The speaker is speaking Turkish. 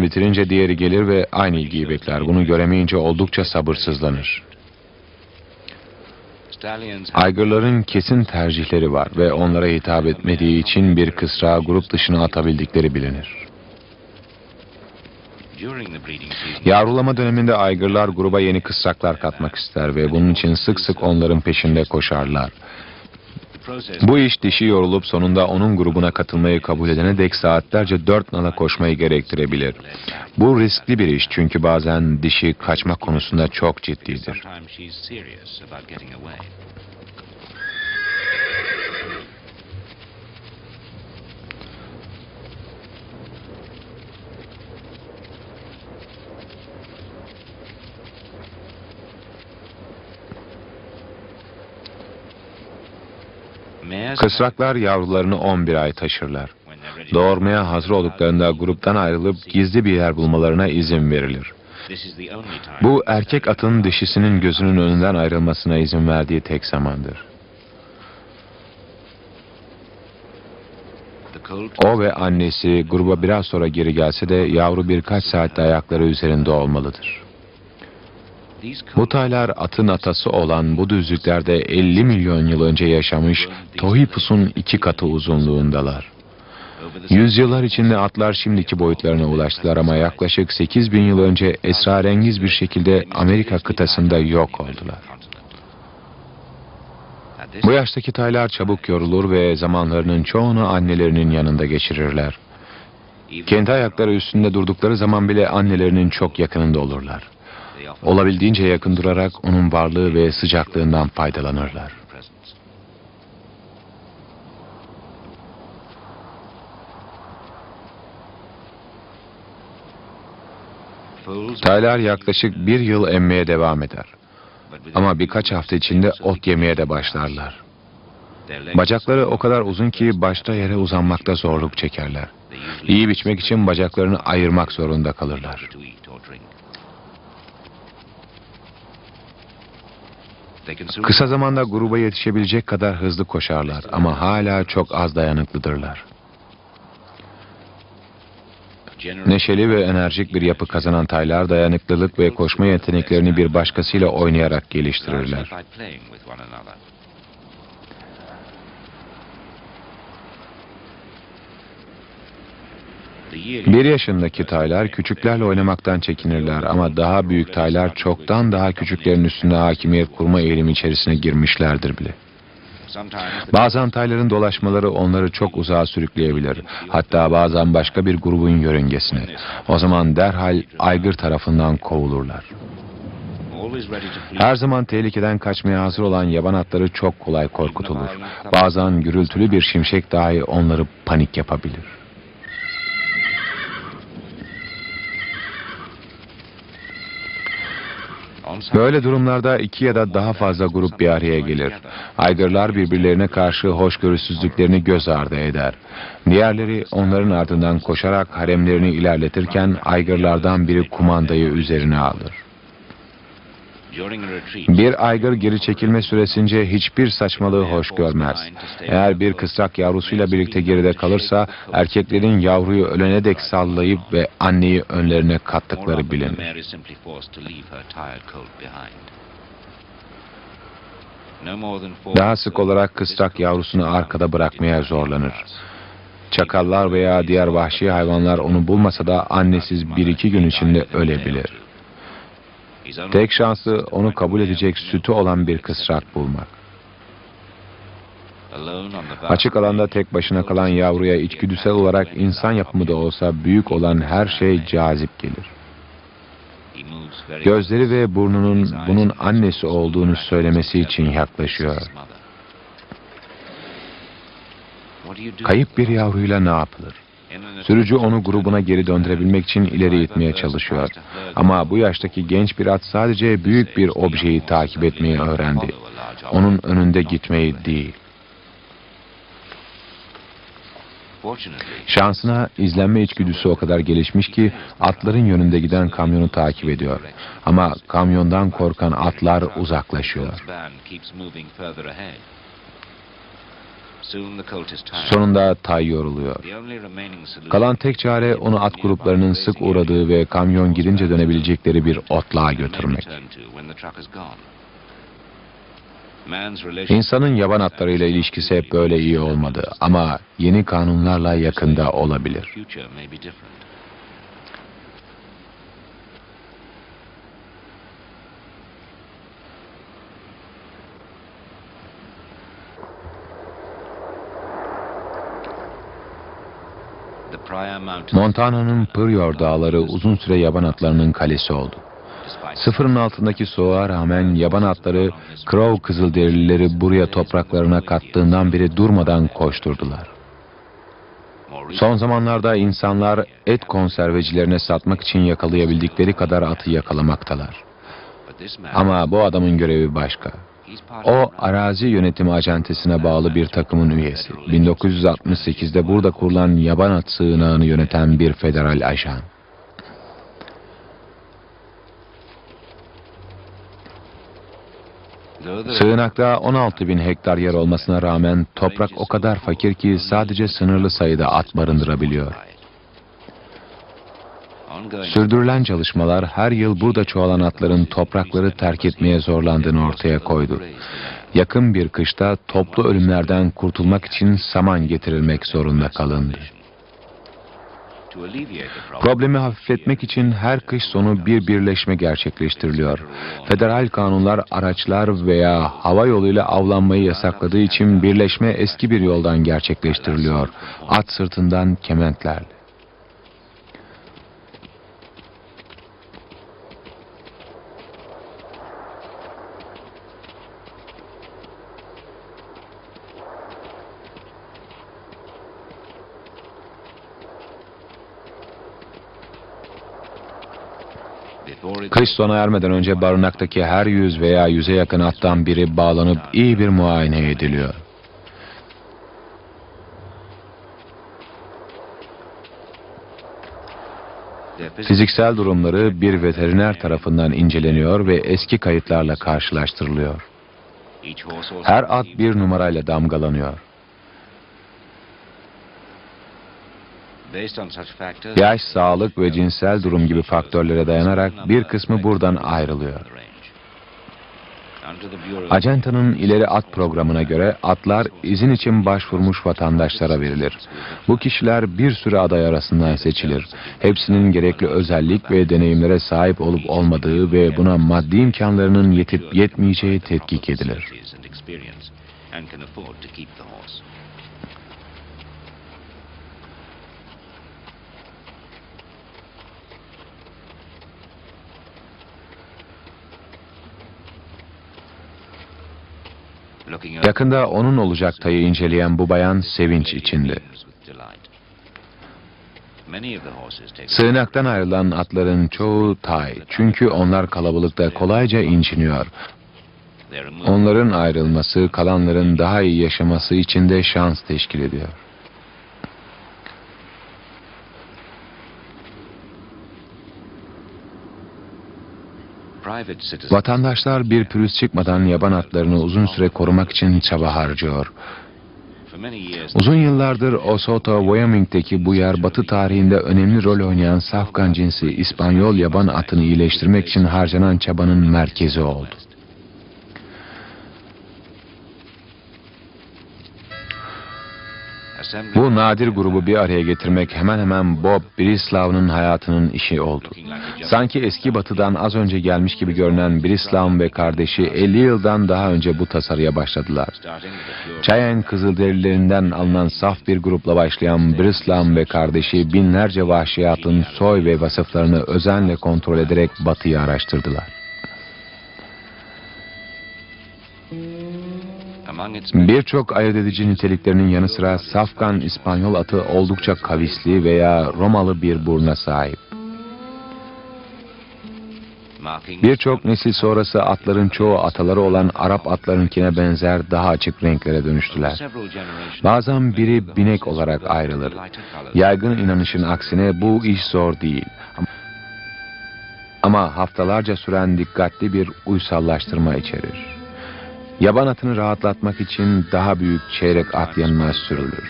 bitirince diğeri gelir ve aynı ilgiyi bekler. Bunu göremeyince oldukça sabırsızlanır. Aygırların kesin tercihleri var ve onlara hitap etmediği için bir kısrağı grup dışına atabildikleri bilinir. Yavrulama döneminde aygırlar gruba yeni kısraklar katmak ister ve bunun için sık sık onların peşinde koşarlar. Bu iş dişi yorulup sonunda onun grubuna katılmayı kabul edene dek saatlerce dört nala koşmayı gerektirebilir. Bu riskli bir iş çünkü bazen dişi kaçma konusunda çok ciddidir. Kısraklar yavrularını 11 ay taşırlar. Doğurmaya hazır olduklarında gruptan ayrılıp gizli bir yer bulmalarına izin verilir. Bu erkek atın dişisinin gözünün önünden ayrılmasına izin verdiği tek zamandır. O ve annesi gruba biraz sonra geri gelse de yavru birkaç saatte ayakları üzerinde olmalıdır. Bu taylar atın atası olan bu düzlüklerde 50 milyon yıl önce yaşamış Tohipus'un iki katı uzunluğundalar. Yüzyıllar içinde atlar şimdiki boyutlarına ulaştılar ama yaklaşık 8 bin yıl önce esrarengiz bir şekilde Amerika kıtasında yok oldular. Bu yaştaki taylar çabuk yorulur ve zamanlarının çoğunu annelerinin yanında geçirirler. Kendi ayakları üstünde durdukları zaman bile annelerinin çok yakınında olurlar. Olabildiğince yakın durarak onun varlığı ve sıcaklığından faydalanırlar. Taylar yaklaşık bir yıl emmeye devam eder. Ama birkaç hafta içinde ot yemeye de başlarlar. Bacakları o kadar uzun ki başta yere uzanmakta zorluk çekerler. İyi biçmek için bacaklarını ayırmak zorunda kalırlar. Kısa zamanda gruba yetişebilecek kadar hızlı koşarlar ama hala çok az dayanıklıdırlar. Neşeli ve enerjik bir yapı kazanan taylar dayanıklılık ve koşma yeteneklerini bir başkasıyla oynayarak geliştirirler. Bir yaşındaki taylar küçüklerle oynamaktan çekinirler ama daha büyük taylar çoktan daha küçüklerin üstünde hakimiyet kurma eğilimi içerisine girmişlerdir bile. Bazen tayların dolaşmaları onları çok uzağa sürükleyebilir. Hatta bazen başka bir grubun yörüngesine. O zaman derhal aygır tarafından kovulurlar. Her zaman tehlikeden kaçmaya hazır olan yaban atları çok kolay korkutulur. Bazen gürültülü bir şimşek dahi onları panik yapabilir. Böyle durumlarda iki ya da daha fazla grup bir araya gelir. Aygırlar birbirlerine karşı hoşgörüsüzlüklerini göz ardı eder. Diğerleri onların ardından koşarak haremlerini ilerletirken aygırlardan biri kumandayı üzerine alır. Bir aygır geri çekilme süresince hiçbir saçmalığı hoş görmez. Eğer bir kısrak yavrusuyla birlikte geride kalırsa erkeklerin yavruyu ölene dek sallayıp ve anneyi önlerine kattıkları bilinir. Daha sık olarak kısrak yavrusunu arkada bırakmaya zorlanır. Çakallar veya diğer vahşi hayvanlar onu bulmasa da annesiz bir iki gün içinde ölebilir. Tek şansı onu kabul edecek sütü olan bir kısrak bulmak. Açık alanda tek başına kalan yavruya içgüdüsel olarak insan yapımı da olsa büyük olan her şey cazip gelir. Gözleri ve burnunun bunun annesi olduğunu söylemesi için yaklaşıyor. Kayıp bir yavruyla ne yapılır? Sürücü onu grubuna geri döndürebilmek için ileri itmeye çalışıyor. Ama bu yaştaki genç bir at sadece büyük bir objeyi takip etmeyi öğrendi. Onun önünde gitmeyi değil. Şansına izlenme içgüdüsü o kadar gelişmiş ki atların yönünde giden kamyonu takip ediyor. Ama kamyondan korkan atlar uzaklaşıyor. Sonunda tay yoruluyor. Kalan tek çare onu at gruplarının sık uğradığı ve kamyon gidince dönebilecekleri bir otluğa götürmek. İnsanın yaban atlarıyla ilişkisi hep böyle iyi olmadı ama yeni kanunlarla yakında olabilir. Montana'nın Pıryor Dağları uzun süre yaban atlarının kalesi oldu. Sıfırın altındaki soğuğa rağmen yaban atları Crow Kızılderilileri buraya topraklarına kattığından beri durmadan koşturdular. Son zamanlarda insanlar et konservecilerine satmak için yakalayabildikleri kadar atı yakalamaktalar. Ama bu adamın görevi başka. O arazi yönetimi acentesine bağlı bir takımın üyesi. 1968'de burada kurulan yaban at sığınağını yöneten bir federal ajan. Sığınakta 16 bin hektar yer olmasına rağmen toprak o kadar fakir ki sadece sınırlı sayıda at barındırabiliyor. Sürdürülen çalışmalar her yıl burada çoğalan atların toprakları terk etmeye zorlandığını ortaya koydu. Yakın bir kışta toplu ölümlerden kurtulmak için saman getirilmek zorunda kalındı. Problemi hafifletmek için her kış sonu bir birleşme gerçekleştiriliyor. Federal kanunlar araçlar veya hava yoluyla avlanmayı yasakladığı için birleşme eski bir yoldan gerçekleştiriliyor. At sırtından kementlerle. Kış sona ermeden önce barınaktaki her yüz veya yüze yakın attan biri bağlanıp iyi bir muayene ediliyor. Fiziksel durumları bir veteriner tarafından inceleniyor ve eski kayıtlarla karşılaştırılıyor. Her at bir numarayla damgalanıyor. Yaş, sağlık ve cinsel durum gibi faktörlere dayanarak bir kısmı buradan ayrılıyor. Acentanın ileri at programına göre atlar izin için başvurmuş vatandaşlara verilir. Bu kişiler bir sürü aday arasından seçilir. Hepsinin gerekli özellik ve deneyimlere sahip olup olmadığı ve buna maddi imkanlarının yetip yetmeyeceği tetkik edilir. Yakında onun olacak tayı inceleyen bu bayan sevinç içinde. Sığınaktan ayrılan atların çoğu tay. Çünkü onlar kalabalıkta kolayca inciniyor. Onların ayrılması kalanların daha iyi yaşaması için de şans teşkil ediyor. Vatandaşlar bir pürüz çıkmadan yaban atlarını uzun süre korumak için çaba harcıyor. Uzun yıllardır Osoto, Wyoming'deki bu yer batı tarihinde önemli rol oynayan safkan cinsi İspanyol yaban atını iyileştirmek için harcanan çabanın merkezi oldu. Bu nadir grubu bir araya getirmek hemen hemen Bob Brislav'ın hayatının işi oldu. Sanki eski batıdan az önce gelmiş gibi görünen Brislav ve kardeşi 50 yıldan daha önce bu tasarıya başladılar. Cheyenne Kızılderililerinden alınan saf bir grupla başlayan Brislav ve kardeşi binlerce vahşiyatın soy ve vasıflarını özenle kontrol ederek batıyı araştırdılar. Birçok ayırt edici niteliklerinin yanı sıra safkan İspanyol atı oldukça kavisli veya Romalı bir buruna sahip. Birçok nesil sonrası atların çoğu ataları olan Arap atlarınkine benzer daha açık renklere dönüştüler. Bazen biri binek olarak ayrılır. Yaygın inanışın aksine bu iş zor değil. Ama haftalarca süren dikkatli bir uysallaştırma içerir. Yaban atını rahatlatmak için daha büyük çeyrek at yanına sürülür.